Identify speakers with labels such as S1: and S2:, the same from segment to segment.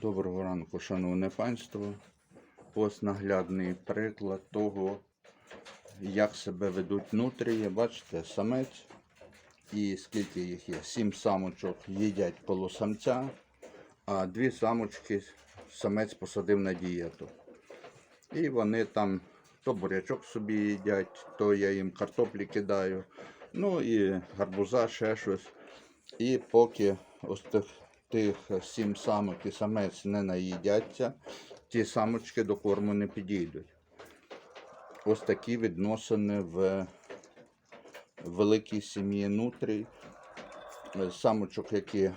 S1: Доброго ранку, шановне панство. Ось наглядний приклад того, як себе ведуть нутрії. Бачите, самець і скільки їх є? Сім самочок їдять полусамця, а дві самочки самець посадив на дієту. І вони там то бурячок собі їдять, то я їм картоплі кидаю, ну і гарбуза, ще щось. І поки ось тих, тих сім самок і самець не наїдяться, ті самочки до корму не підійдуть. Ось такі відносини в великій сім'ї нутрій. Самочок, які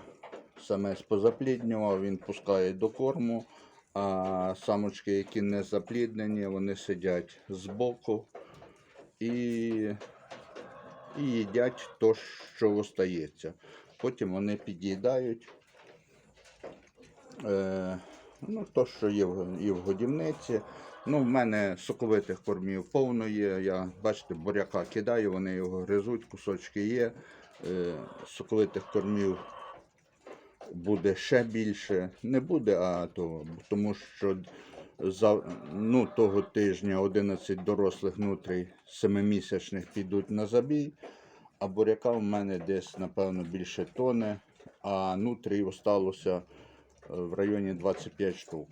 S1: самець позапліднював, він пускає до корму, а самочки, які не запліднені, вони сидять збоку і і їдять то, що остається. Потім вони під'їдають ну, то, що є і в годівниці. Ну, в мене соковитих кормів повно є. Я, бачите, буряка кидаю, вони його гризуть, кусочки є. Е, соковитих кормів буде ще більше. Не буде, а то, тому що за, ну, того тижня 11 дорослих нутрій 7-місячних підуть на забій, а буряка в мене десь, напевно, більше тони, а нутрій осталося е, в районі 25 штук.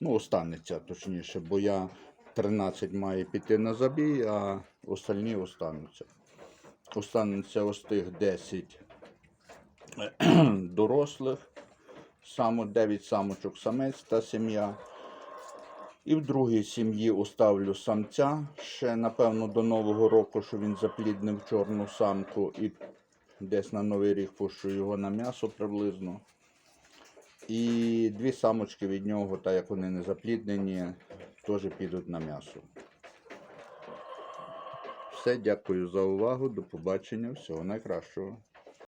S1: Ну, останеться точніше, бо я 13 має піти на забій, а остальні остануться. Останеться ось тих 10 дорослих, само 9 самочок самець та сім'я. І в другій сім'ї оставлю самця ще, напевно, до Нового року, що він запліднив чорну самку, і десь на Новий рік пущу його на м'ясо приблизно. І дві самочки від нього, так як вони не запліднені, теж підуть на м'ясо. Все, дякую за увагу. До побачення. Всього найкращого.